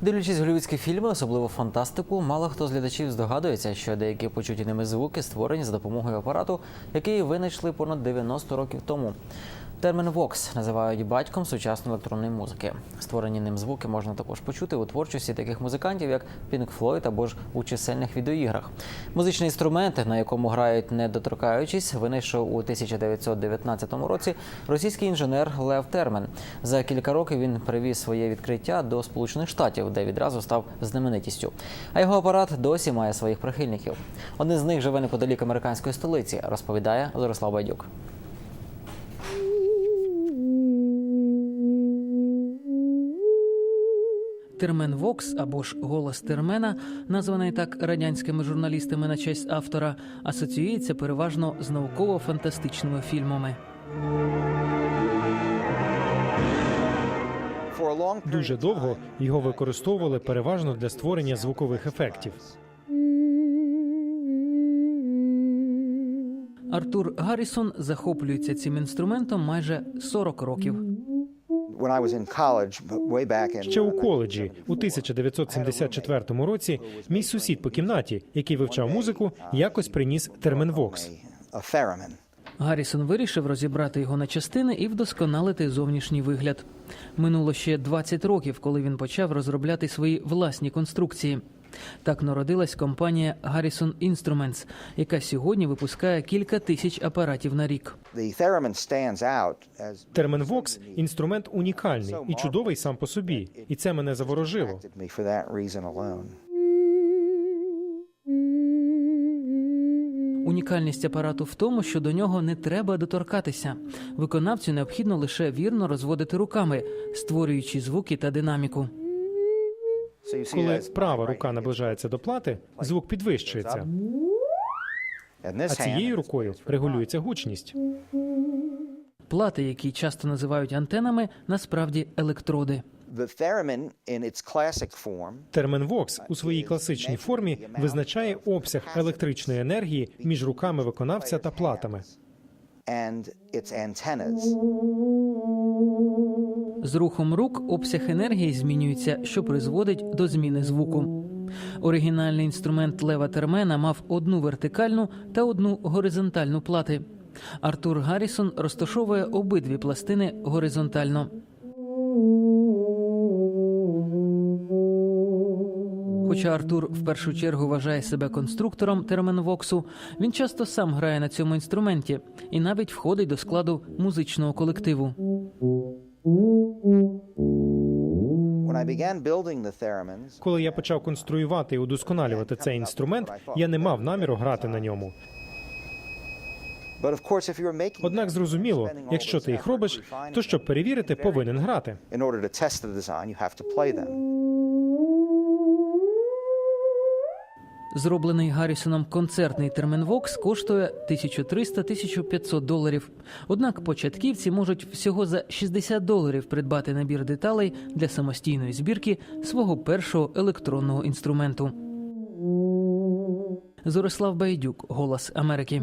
Дивлячись голівудські фільми, особливо фантастику, мало хто з глядачів здогадується, що деякі почуті ними звуки створені за допомогою апарату, який винайшли понад 90 років тому. Термін Vox називають батьком сучасної електронної музики. Створені ним звуки можна також почути у творчості таких музикантів, як Pink Floyd або ж у чисельних відеоіграх. Музичний інструмент, на якому грають не доторкаючись, винайшов у 1919 році російський інженер Лев Термен. За кілька років він привіз своє відкриття до Сполучених Штатів, де відразу став знаменитістю. А його апарат досі має своїх прихильників. Один з них живе неподалік американської столиці, розповідає Ярослав Байдюк. Термен Вокс або ж голос термена, названий так радянськими журналістами на честь автора, асоціюється переважно з науково-фантастичними фільмами. Дуже довго його використовували переважно для створення звукових ефектів. Артур Гаррісон захоплюється цим інструментом майже 40 років. Ще у коледжі у 1974 році мій сусід по кімнаті, який вивчав музику, якось приніс термін Вокс. a theremin. Гаррісон вирішив розібрати його на частини і вдосконалити зовнішній вигляд. Минуло ще 20 років, коли він почав розробляти свої власні конструкції. Так народилась компанія Гаррісон Instruments, яка сьогодні випускає кілька тисяч апаратів на рік. The theremin stands out as Термін Вокс інструмент унікальний і чудовий сам по собі, і це мене заворожило. Унікальність апарату в тому, що до нього не треба доторкатися. Виконавцю необхідно лише вірно розводити руками, створюючи звуки та динаміку. Коли права рука наближається до плати, звук підвищується, а цією рукою регулюється гучність. Плати, які часто називають антенами, насправді електроди. The theremin in its classic form Термін Вокс у своїй класичній формі визначає обсяг електричної енергії між руками виконавця та платами. and. З рухом рук обсяг енергії змінюється, що призводить до зміни звуку. Оригінальний інструмент Лева Термена мав одну вертикальну та одну горизонтальну плати. Артур Гаррісон розташовує обидві пластини горизонтально. Хоча Артур в першу чергу вважає себе конструктором терменвоксу, він часто сам грає на цьому інструменті і навіть входить до складу музичного колективу. Коли я почав конструювати і удосконалювати цей інструмент, я не мав наміру грати на ньому. Однак зрозуміло, якщо ти їх робиш, то щоб перевірити, повинен грати. Зроблений Гаррісоном концертний термінвокс коштує 1300-1500 доларів. Однак початківці можуть всього за 60 доларів придбати набір деталей для самостійної збірки свого першого електронного інструменту. Зорислав Байдюк, Голос Америки.